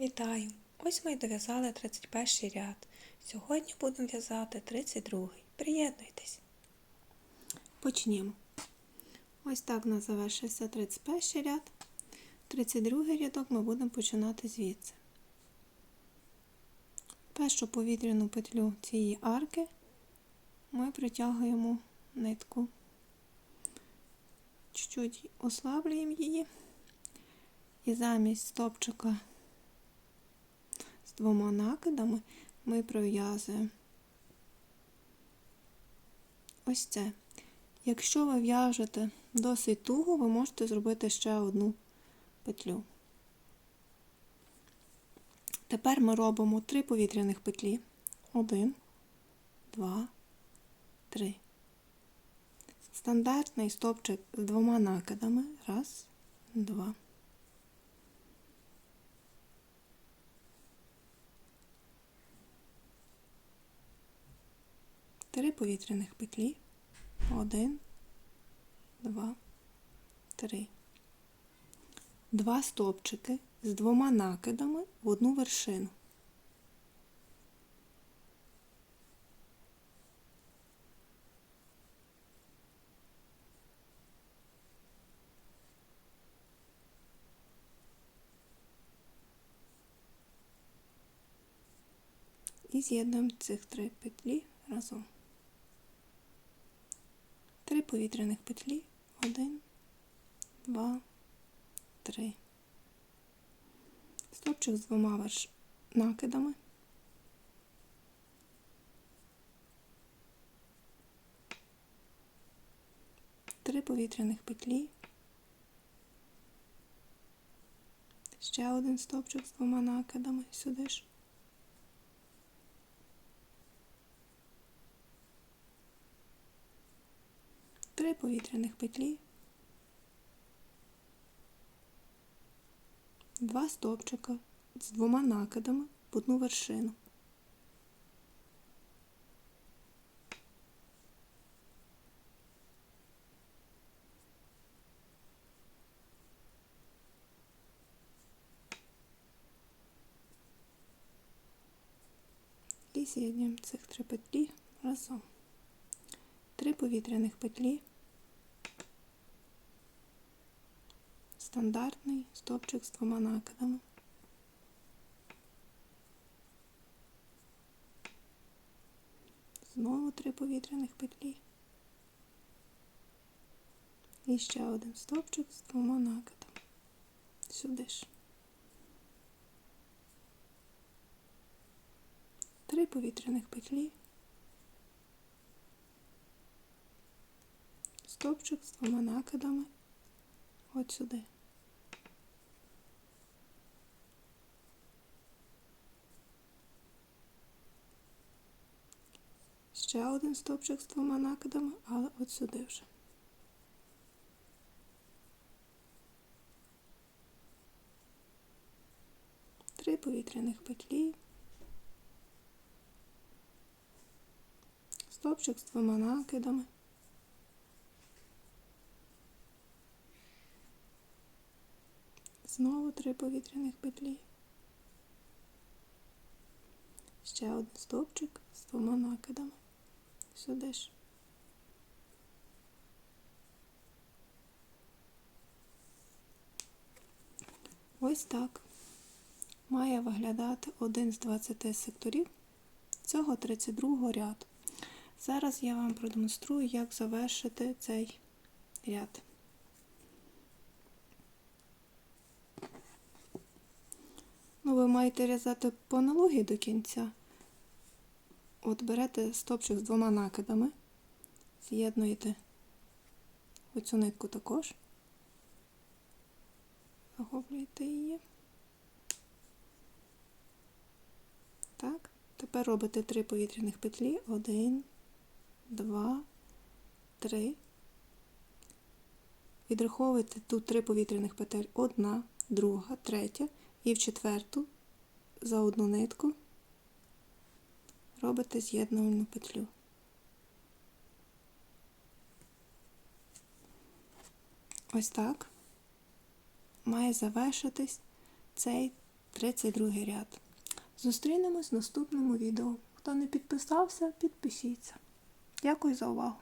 Вітаю! Ось ми й дов'язали 31 ряд. Сьогодні будемо в'язати 32. Приєднуйтесь! Почнімо. Ось так у нас завершився 31 ряд. 32 рядок ми будемо починати звідси. Першу повітряну петлю цієї арки ми притягуємо нитку. Чуть-чуть ослаблюємо її. І замість стопчика двома накидами ми пров'язуємо ось це. Якщо ви в'яжете досить туго, ви можете зробити ще одну петлю. Тепер ми робимо три повітряних петлі. Один, два, три. Стандартний стопчик з двома накидами. Раз, два. Три повітряних петлі. Один, два, три. Два стовпчики з двома накидами в одну вершину. І з'єднуємо цих три петлі разом. Три повітряних петлі. Один, два, три. Стопчик з двома верш накидами. Три повітряних петлі. Ще один стопчик з двома накидами сюди ж. Три повітряних петлі. Два стовпчика з двома накидами в одну вершину. І з'єднуємо цих три петлі разом. Три повітряних петлі. Стандартний стопчик з двома накидами. Знову три повітряних петлі. І ще один стопчик з двома накидами. Сюди ж. Три повітряних петлі. Стопчик з двома накидами. От сюди. Ще один стовпчик з двома накидами, але от сюди вже. Три повітряних петлі. Стовпчик з двома накидами. Знову три повітряних петлі. Ще один стовпчик з двома накидами. Сюди ж. Ось так має виглядати один з 20 секторів цього 32 ряду. Зараз я вам продемонструю, як завершити цей ряд. Ну, ви маєте в'язати по аналогії до кінця. От берете стопчик з двома накидами, з'єднуєте оцю нитку також, захоплюєте її. Так, тепер робите три повітряних петлі. Один, два, три. Відраховуєте тут три повітряних петель. Одна, друга, третя. І в четверту за одну нитку робите з'єднувальну петлю. Ось так має завершитись цей 32 ряд. Зустрінемось в наступному відео. Хто не підписався, підпишіться. Дякую за увагу!